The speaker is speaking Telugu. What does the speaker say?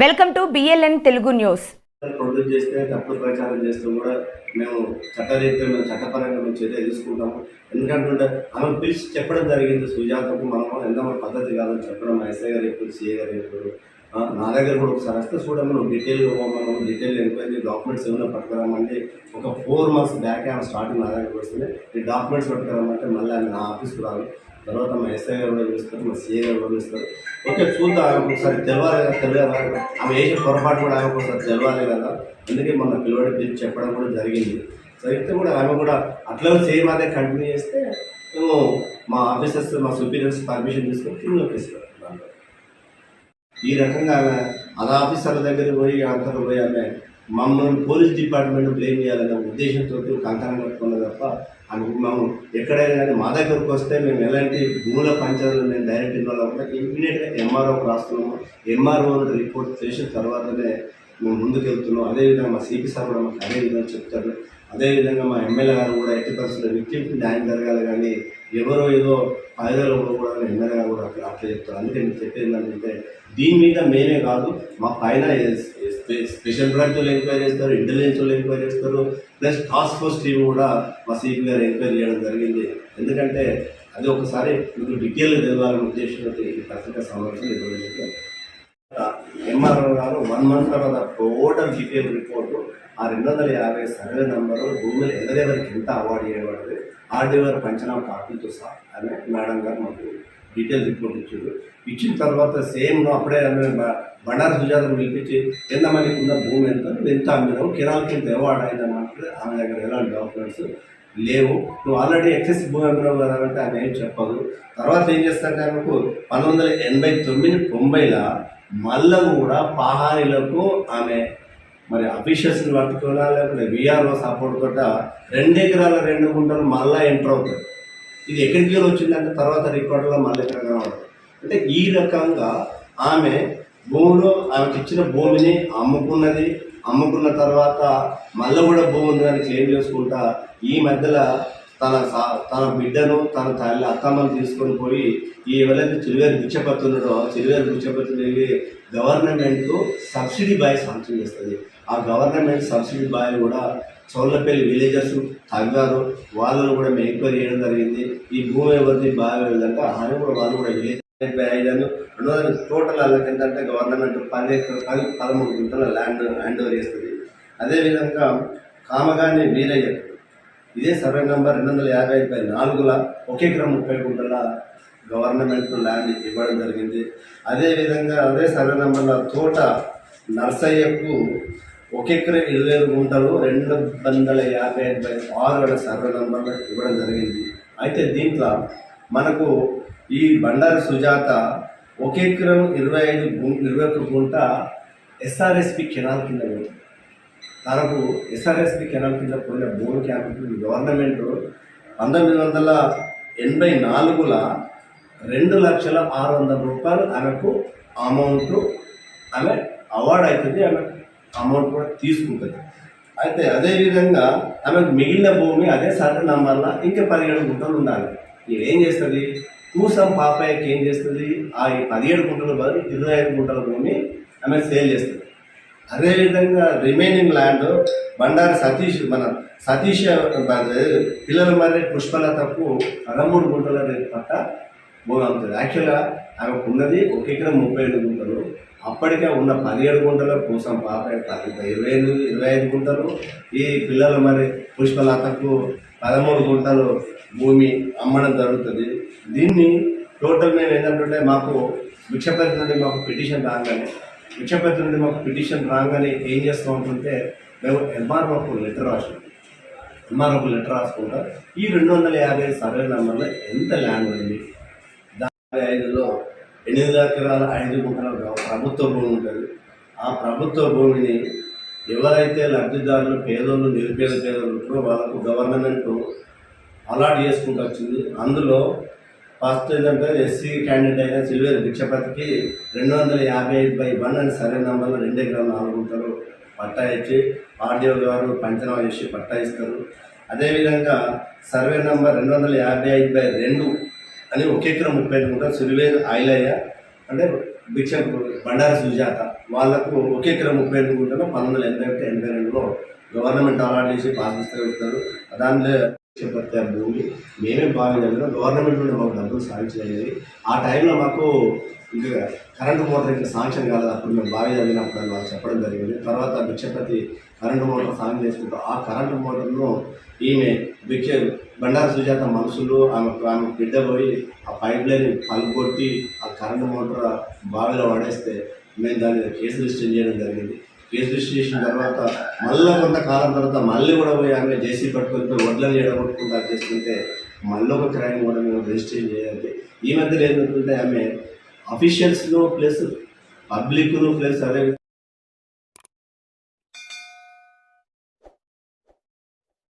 Welcome to BLN Telugu news produce చేస్తే తప్పుడు ప్రచారం చేస్తే కూడా మేము చట్టరీత్యా మేము చట్టపరంగా మేము చర్య తీసుకుంటాము. ఎందుకంటే ఆమె పిలిచి చెప్పడం జరిగింది. సుజాతకు మనం ఎంతో మన పద్ధతి కాదని చెప్పడం. ఎస్ఐ గారు ఇప్పుడు సిఏ గారు ఇప్పుడు నా దగ్గర కూడా ఒకసారి వస్తే చూడము మనం డీటెయిల్ మనం డీటెయిల్ ఎంక్వైరీ డాక్యుమెంట్స్ ఏమైనా పట్టుకురామంటే ఒక ఫోర్ మంత్స్ బ్యాక్ ఆమె స్టార్టింగ్ నా దగ్గర వస్తుంది. ఈ డాక్యుమెంట్స్ పట్టుకురామంటే మళ్ళీ ఆమె నా ఆఫీస్కి రాదు. తర్వాత మా ఎస్ఐ గారు కూడా పిలుస్తారు మా సిఏ గారు కూడా పిలుస్తారు. ఓకే చూద్దాం ఆమెకు ఒకసారి తెలవాలి కదా తెలియదా ఆమె ఏజ్ పొరపాటు కూడా ఆమెకు ఒకసారి తెలవాలి కదా. అందుకే మొన్న పిల్లవాడి పిలిచి చెప్పడం కూడా జరిగింది. జరిగితే కూడా ఆమె కూడా అట్లా సేమ్ అదే కంటిన్యూ చేస్తే మేము మా ఆఫీసర్స్ మా సూపీరియర్స్ పర్మిషన్ తీసుకొని క్రిమినల్ కేసు ఈ రకంగా ఆమె అదే ఆఫీసర్ల దగ్గరికి పోయి అంతలో పోయి ఆమె మమ్మల్ని పోలీస్ డిపార్ట్మెంట్ బ్లేమ్ చేయాలనే ఉద్దేశంతో కంకణం కట్టుకున్నది తప్ప మేము ఎక్కడైనా కానీ మా దగ్గరకు వస్తే మేము ఎలాంటి భూముల పంచాలను మేము డైరెక్ట్ ఇన్వాల్వ్ అవ్వకుండా ఇమీడియట్గా ఎంఆర్ఓకి రాస్తున్నాము. ఎంఆర్ఓ రిపోర్ట్ చేసిన తర్వాతనే మేము ముందుకు వెళ్తున్నాం అదేవిధంగా మా సిపి సార్ కూడా మాకు అదే విధంగా చెప్తారు. అదేవిధంగా మా ఎమ్మెల్యే గారు కూడా ఎట్టి పరిస్థితుల్లో విక్టిమ్కి న్యాయం జరగాలి కానీ ఎవరో ఏదో పైదలు కూడా ఎమ్మెల్యే గారు కూడా అట్లా అట్లా చెప్తారు. అందుకే నేను చెప్పేది ఏంటంటే దీని మీద మేమే కాదు మా పైన స్పెషల్ బ్రాంచ్ వాళ్ళు ఎంక్వైరీ చేస్తారు ఇంటెలిజెన్స్ వాళ్ళు ఎంక్వైరీ చేస్తారు ప్లస్ టాస్క్ ఫోర్స్ టీం కూడా మా సిపి గారు ఎంక్వైరీ చేయడం జరిగింది. ఎందుకంటే అది ఒకసారి మీకు డీటెయిల్గా తెలవాలనే ఉద్దేశంతో ఈ పత్రికా సమావేశం నిర్వహించారు. ఎంఆర్ఓ గారు వన్ మంత్ తర్వాత టోటల్ డీటెయిల్ రిపోర్టు ఆ రెండు వందల యాభై సర్వే నెంబరు భూములు ఎవరెవరికి ఎంత అవార్డు చేయబడదు ఆర్డీఓర్ పంచనామా కాపీతో సహా ఆమె మేడం గారు మాకు డీటెయిల్ రిపోర్ట్ ఇచ్చారు. ఇచ్చిన తర్వాత సేమ్ అప్పుడే ఆమె బ- బండారు సుజాతను పిలిపించి ఎంత మందికి ఉన్న భూమి ఎంత ఎంత అమ్మినావు కిరాలకి ఎంత అవార్డు అయిందన్నమాట ఆమె దగ్గర ఎలాంటి డాక్యుమెంట్స్ లేవు. నువ్వు ఆల్రెడీ ఎక్సెస్ భూమి అమ్మినావు కదా అంటే ఆమె ఏం చెప్పదు. తర్వాత ఏం చేస్తారంటే ఆమెకు పంతొమ్మిది వందల ఎనభై తొమ్మిది తొంభైలో మళ్ళా కూడా పహారీలకు ఆమె మరి అఫీషియల్స్ని పట్టుకోవాలా? లేకపోతే విఆర్ఓ సపోర్ట్ తోట రెండు ఎకరాల రెండు గుంటలు మళ్ళీ ఎంటర్ అవుతాయి. ఇది ఎక్కడికి వచ్చిందంటే తర్వాత రికార్డులో మళ్ళీ ఎక్కడ కనబడదు అంటే ఈ రకంగా ఆమె భూమిలో ఆమెకి ఇచ్చిన భూమిని అమ్ముకున్నది. అమ్ముకున్న తర్వాత మళ్ళీ కూడా భూమి ఉందని క్లెయిమ్ చేసుకుంటా ఈ మధ్యలో తన సా- తన బిడ్డను తన తల్లి అత్తమ్మను తీసుకొని పోయి ఈ ఎవరైతే చిరువేరు బిచ్చపత్తి ఉన్నాడో చిరువేరు బిచ్చపత్తి గవర్నమెంట్ సబ్సిడీ బాయ్ శాంక్షన్ చేస్తుంది. ఆ గవర్నమెంట్ సబ్సిడీ బాయ్ కూడా చౌళ్ళపల్లి విలేజర్స్ తగ్గారు. వాళ్ళను కూడా మేము ఎంక్వైరీ చేయడం జరిగింది. ఈ భూమి ఎవరిది బాగా వెళ్ళదంటే అని కూడా వాళ్ళు కూడా విలేజ్ ఐదు రెండు వందల టోటల్ వాళ్ళకి ఏంటంటే గవర్నమెంట్ పది పది పదమూడు గుంటల ల్యాండ్ హ్యాండ్ ఓవర్ చేస్తుంది. అదేవిధంగా కామగాని వీరయ్య ఇదే సర్వే నెంబర్ రెండు వందల యాభై ఐదు బై నాలుగుల ఒకే ఎకరం ముప్పై గుంటల గవర్నమెంట్ ల్యాండ్ ఇవ్వడం జరిగింది. అదేవిధంగా అదే సర్వే నెంబర్ల తోట నర్సయ్యకు ఒక ఎకరం ఇరవై ఐదు గుంటలు రెండు వందల యాభై ఐదు బై ఆరు వేల సర్వే నెంబర్లు ఇవ్వడం జరిగింది. అయితే దీంట్లో మనకు ఈ బండారు సుజాత ఒక ఎకరం ఇరవై ఐదు ఇరవై ఒక్క గుంట ఎస్ఆర్ఎస్పి కెనాల్ కింద తనకు ఎస్ఆర్ఎస్పి కెనాల్ కింద పోయిన భూమి క్యాంపు గవర్నమెంట్ పంతొమ్మిది వందల ఎనభై నాలుగుల రెండు లక్షల ఆరు వందల రూపాయలు ఆమెకు అమౌంట్ ఆమె అవార్డు అవుతుంది ఆమె అమౌంట్ కూడా తీసుకుంటుంది. అయితే అదేవిధంగా ఆమెకు మిగిలిన భూమి అదే సర్వే నంబర్ల ఇంకా పదిహేడు గుంటలు ఉండాలి. ఏం చేస్తుంది? కూసం పాపయ్యకి ఏం చేస్తుంది? ఆ పదిహేడు గుంటల బదులు ఇరవై ఐదు గుంటల భూమి ఆమె సేల్ చేస్తుంది. అదేవిధంగా రిమైనింగ్ ల్యాండ్ బండారి సతీష్ మన సతీష్ పిల్లల మరి పుష్పలతకు పదమూడు గుంటల రేటు పట్ట మూడు అవుతుంది యాక్చువల్గా ఆమెకు ఉన్నది ఒక ఎకరం ముప్పై ఐదు గుంటలు. అప్పటికే ఉన్న పదిహేడు గుంటల కోసం పాప ఇరవై ఐదు ఇరవై ఐదు గుంటలు. ఈ పిల్లలు మరి పుష్పలతకు పదమూడు గుంటలు భూమి అమ్మడం జరుగుతుంది. దీన్ని టోటల్ మేము ఏంటంటే మాకు భిక్షపతి నుండి మాకు పిటిషన్ రాగానే భిక్షపతి నుండి మాకు పిటిషన్ రాగానే ఏం చేస్తూ ఉంటుంటే మేము ఎంఆర్ఓకు లెటర్ రాసాం ఎంఆర్ఓకు లెటర్ రాసుకుంటా. ఈ రెండు వందల యాభై సర్వే నెంబర్లో ఎంత ల్యాండ్ ఉంది? ఐదులో ఎనిమిది ఎకరాల ఐదు గుంటల ప్రభుత్వ భూమి ఉంటుంది. ఆ ప్రభుత్వ భూమిని ఎవరైతే లబ్ధిదారులు పేదోళ్ళు నిరుపేద పేదలు ఉంటారో వాళ్ళకు గవర్నమెంట్ అలాట్ చేసుకుంటూ వచ్చింది. అందులో ఫస్ట్ ఏంటంటే ఎస్సీ క్యాండిడేట్ అయిన సిల్వేర్ భిక్షపతికి రెండు వందల యాభై ఐదు బై వన్ అని సర్వే నెంబర్లో రెండు ఎకరాలు నాలుగు గుంటలు పట్టా ఇచ్చి ఆర్డీఓ గారు పంచనామా చేసి పట్టా ఇస్తారు అదేవిధంగా సర్వే నెంబర్ రెండు వందల యాభై ఐదు బై రెండు అని ఒక ఎకరం ముప్పై ఐదు గుంటలు సిల్వేర్ ఆయిలయ్య అంటే భిక్ష బండారు సుజాత వాళ్ళకు ఒక ఎకరం ముప్పై ఎనిమిది గుంటలు పంతొమ్మిది వందల ఎనభై ఒకటి ఎనభై రెండులో గవర్నమెంట్ అలాట్ చేసి పాస్ చేస్తారు దానిలో దానిలో చేపట్టే భూమి. మేమే భావించాలి గవర్నమెంట్ నుండి మాకు డబ్బులు సాధించలేదు. ఆ టైంలో మాకు ఇంకా కరెంటు మోటార్ ఇంకా శాంక్షన్ కాలేదు. అప్పుడు మేము బావి చదివినప్పుడు వాళ్ళు చెప్పడం జరిగింది. తర్వాత భిక్షపతి కరెంటు మోటార్ సాంగ్ చేసుకుంటూ ఆ కరెంటు మోటార్ను ఈమె భిక్ష బండారు సుజాత మనుషులు ఆమె ఆమె బిడ్డ పోయి ఆ పైప్ లైన్ పలుకొట్టి ఆ కరెంటు మోటార్ బావిలో పడేస్తే మేము దాని కేసు రిజిస్టర్ చేయడం జరిగింది. కేసు రిజిస్టర్ చేసిన తర్వాత మళ్ళీ కొంతకాలం తర్వాత మళ్ళీ కూడా పోయి ఆమె జేసీ పట్టుకుంటే వడ్లని ఎడగొట్టుకుంటారు చేస్తుంటే మళ్ళీ ఒక క్రైమ్ కూడా మేము రిజిస్ట్రేషన్ చేయాలి. ఈ మధ్యలో ఏంటంటే ఆమె అఫీషియల్స్ను ప్లస్ పబ్లిక్ను ప్లస్ అదే